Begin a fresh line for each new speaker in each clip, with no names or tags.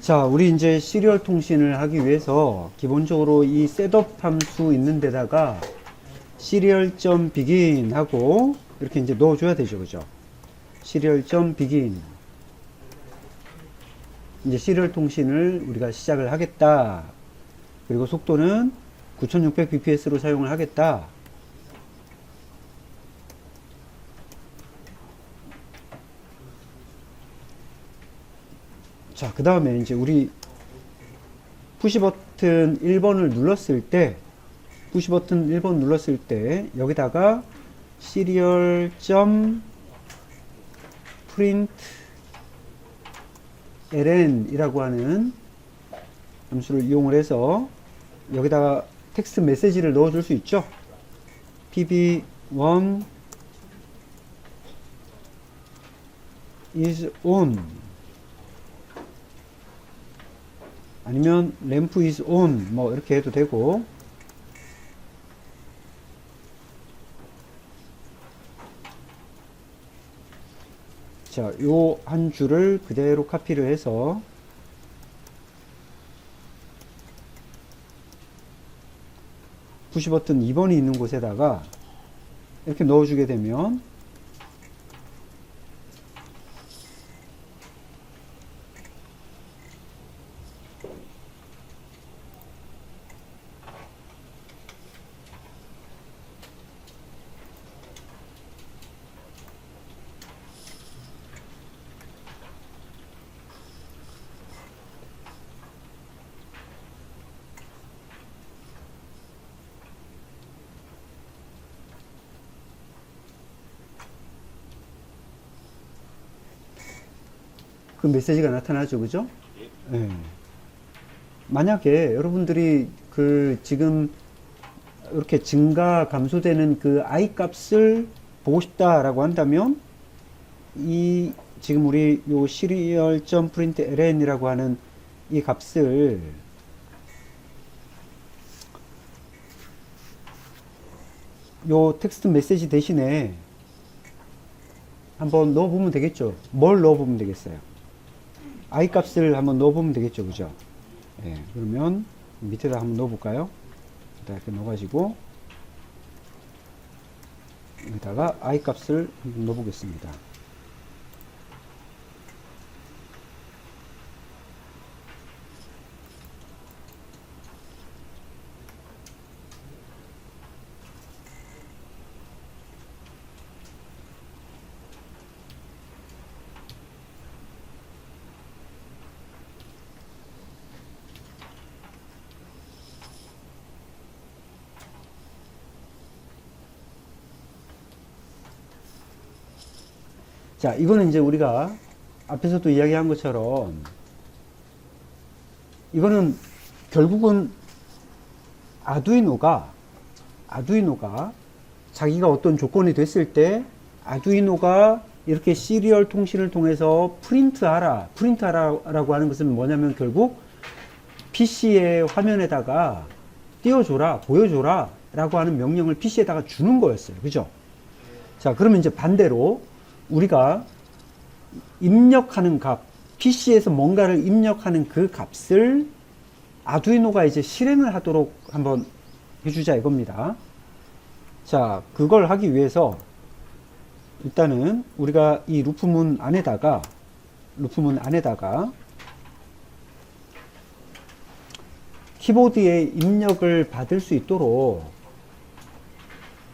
자, 우리 이제 시리얼 통신을 하기 위해서 기본적으로 이 셋업 함수 있는 데다가 serial.begin 하고 이렇게 이제 넣어줘야 되죠. 그죠? serial.begin. 이제 시리얼 통신을 우리가 시작을 하겠다. 그리고 속도는 9600bps로 사용을 하겠다. 자, 그 다음에 이제 우리 푸시 버튼 1번을 눌렀을 때, 푸시 버튼 1번 눌렀을 때, 여기다가 serial print ln 이라고 하는 함수를 이용을 해서 여기다가 텍스트 메시지를 넣어 줄 수 있죠. pb1 is on 아니면 램프 is on 뭐 이렇게 해도 되고. 자, 요 한 줄을 그대로 카피를 해서 푸시 버튼 2번이 있는 곳에다가 이렇게 넣어주게 되면 그 메시지가 나타나죠, 그죠? 예. 만약에 여러분들이 그 지금 이렇게 증가 감소되는 그 i 값을 보고 싶다라고 한다면 이 지금 우리 요 serial.print ln이라고 하는 이 값을 요 텍스트 메시지 대신에 한번 넣어보면 되겠죠. 뭘 넣어보면 되겠어요. I 값을 한번 넣어보면 되겠죠. 그죠? 예, 그러면 밑에다 한번 넣어볼까요? 이렇게 넣어가지고 여기다가 i 값을 한번 넣어보겠습니다. 자, 이거는 이제 우리가 앞에서도 이야기한 것처럼 이거는 결국은 아두이노가 아두이노가 자기가 어떤 조건이 됐을 때 아두이노가 이렇게 시리얼 통신을 통해서 프린트하라 프린트하라라고 하는 것은 뭐냐면 결국 PC의 화면에다가 띄워줘라 보여줘라 라고 하는 명령을 PC에다가 주는 거였어요. 그죠? 자 그러면 이제 반대로 우리가 입력하는 값, PC에서 뭔가를 입력하는 그 값을 아두이노가 이제 실행을 하도록 한번 해주자 이겁니다. 자, 그걸 하기 위해서 일단은 우리가 이 루프문 안에다가 루프문 안에다가 키보드에 입력을 받을 수 있도록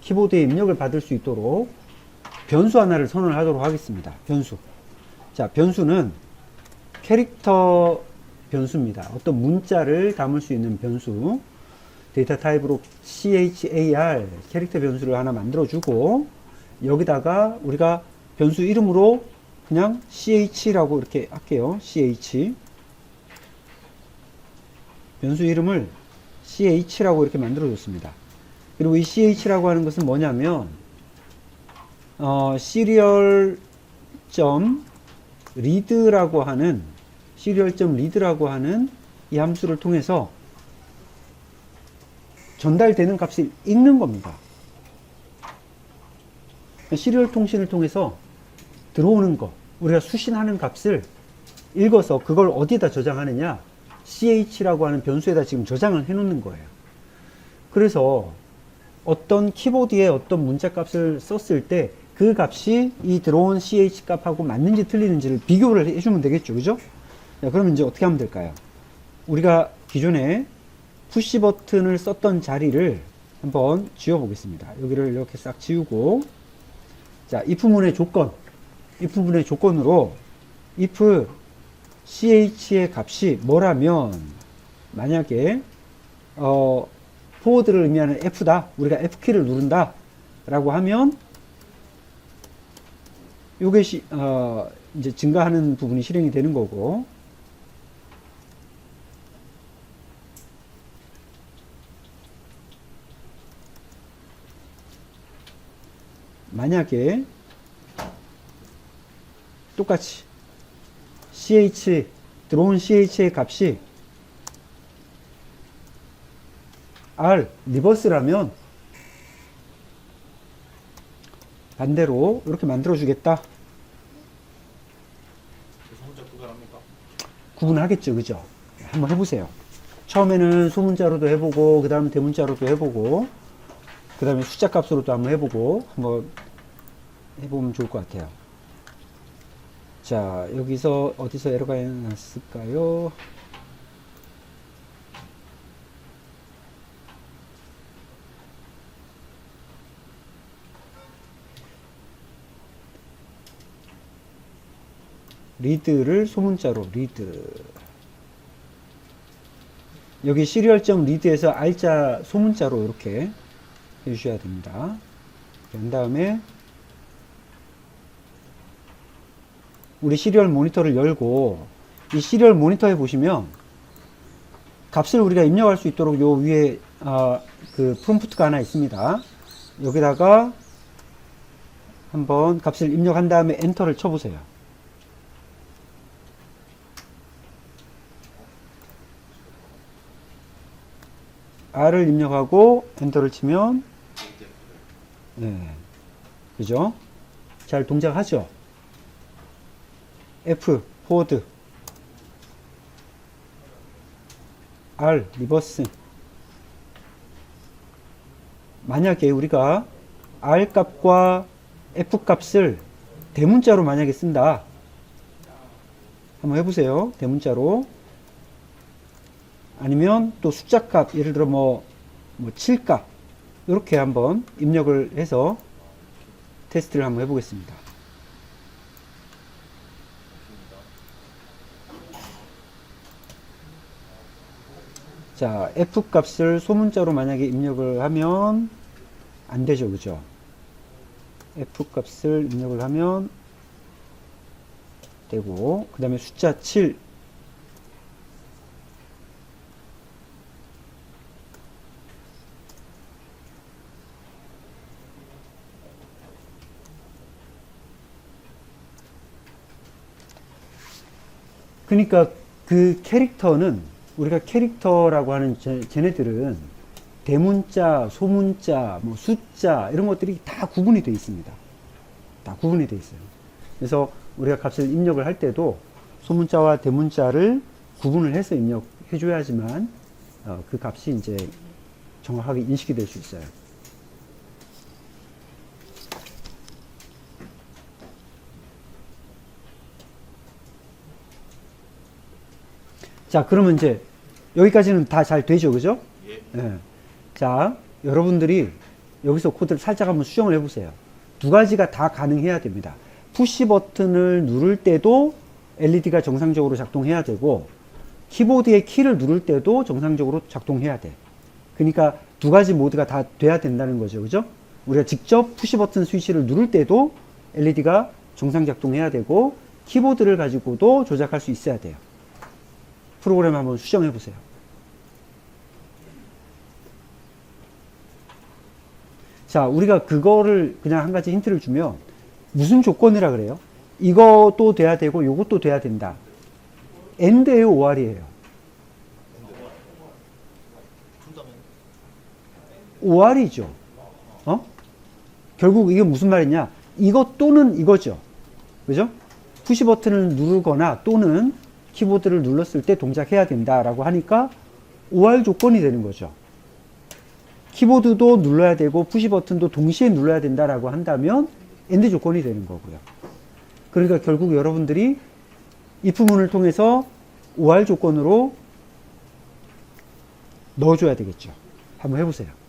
키보드에 입력을 받을 수 있도록 변수 하나를 선언을 하도록 하겠습니다. 변수. 자, 변수는 캐릭터 변수입니다. 어떤 문자를 담을 수 있는 변수. 데이터 타입으로 char 캐릭터 변수를 하나 만들어 주고 여기다가 우리가 변수 이름으로 그냥 ch라고 이렇게 할게요. ch 변수 이름을 ch라고 이렇게 만들어 줬습니다. 그리고 이 ch라고 하는 것은 뭐냐면 어, 시리얼 점 리드라고 하는 시리얼 점 리드라고 하는 이 함수를 통해서 전달되는 값을 읽는 겁니다. 시리얼 통신을 통해서 들어오는 거, 우리가 수신하는 값을 읽어서 그걸 어디에다 저장하느냐? ch라고 하는 변수에다 지금 저장을 해 놓는 거예요. 그래서 어떤 키보드에 어떤 문자 값을 썼을 때 그 값이 이 들어온 ch 값하고 맞는지 틀리는지를 비교를 해주면 되겠죠. 그죠? 자, 그러면 이제 어떻게 하면 될까요? 우리가 기존에 푸시 버튼을 썼던 자리를 한번 지워 보겠습니다. 여기를 이렇게 싹 지우고 자, if 문의 조건 if 문의 조건으로 if ch의 값이 뭐라면 만약에 어 포워드를 의미하는 F다. 우리가 F키를 누른다. 라고 하면 요게 시, 어, 이제 증가하는 부분이 실행이 되는 거고. 만약에 똑같이 ch 들어온 ch의 값이 r 리버스라면 반대로 이렇게 만들어 주겠다? 구분하겠죠 그죠? 한번 해보세요. 처음에는 소문자로도 해보고 그 다음에 대문자로도 해보고 그 다음에 숫자 값으로도 한번 해보고 한번 해보면 좋을 것 같아요. 자 여기서 어디서 에러가 났을까요 리드를 소문자로 리드 여기 시리얼점 리드에서 알자 소문자로 이렇게 해주셔야 됩니다. 그 다음에 우리 시리얼 모니터를 열고 이 시리얼 모니터에 보시면 값을 우리가 입력할 수 있도록 요 위에 아, 그 프롬프트가 하나 있습니다. 여기다가 한번 값을 입력한 다음에 엔터를 쳐보세요. R을 입력하고 엔터를 치면 네. 그죠? 잘 동작하죠? F 포워드 R 리버스 만약에 우리가 R 값과 F 값을 대문자로 만약에 쓴다 한번 해보세요 대문자로 아니면 또 숫자 값, 예를 들어 뭐, 뭐 7값, 이렇게 한번 입력을 해서 테스트를 한번 해보겠습니다. 자, F 값을 소문자로 만약에 입력을 하면 안 되죠. 그죠? F 값을 입력을 하면 되고, 그 다음에 숫자 7, 그러니까 그 캐릭터는 우리가 캐릭터라고 하는 쟤, 쟤네들은 대문자, 소문자, 뭐 숫자 이런 것들이 다 구분이 되어 있습니다. 다 구분이 되어 있어요. 그래서 우리가 값을 입력을 할 때도 소문자와 대문자를 구분을 해서 입력해 줘야지만 어, 그 값이 이제 정확하게 인식이 될 수 있어요. 자, 그러면 이제 여기까지는 다 잘 되죠, 그죠?
예.
예. 자, 여러분들이 여기서 코드를 살짝 한번 수정을 해보세요. 두 가지가 다 가능해야 됩니다. 푸시 버튼을 누를 때도 LED가 정상적으로 작동해야 되고, 키보드의 키를 누를 때도 정상적으로 작동해야 돼. 그러니까 두 가지 모드가 다 돼야 된다는 거죠, 그죠? 우리가 직접 푸시 버튼 스위치를 누를 때도 LED가 정상 작동해야 되고, 키보드를 가지고도 조작할 수 있어야 돼요. 프로그램 한번 수정해 보세요. 자, 우리가 그거를 그냥 한 가지 힌트를 주면 무슨 조건이라 그래요? 이것도 돼야 되고 이것도 돼야 된다. 엔드예요, OR이에요.
푼다면
OR이죠. 어? 결국 이게 무슨 말이냐? 이것 또는 이거죠. 그죠? 푸시 버튼을 누르거나 또는 키보드를 눌렀을 때 동작해야 된다라고 하니까 OR 조건이 되는 거죠. 키보드도 눌러야 되고 푸시 버튼도 동시에 눌러야 된다라고 한다면 엔드 조건이 되는 거고요. 그러니까 결국 여러분들이 if문을 통해서 OR 조건으로 넣어줘야 되겠죠. 한번 해보세요.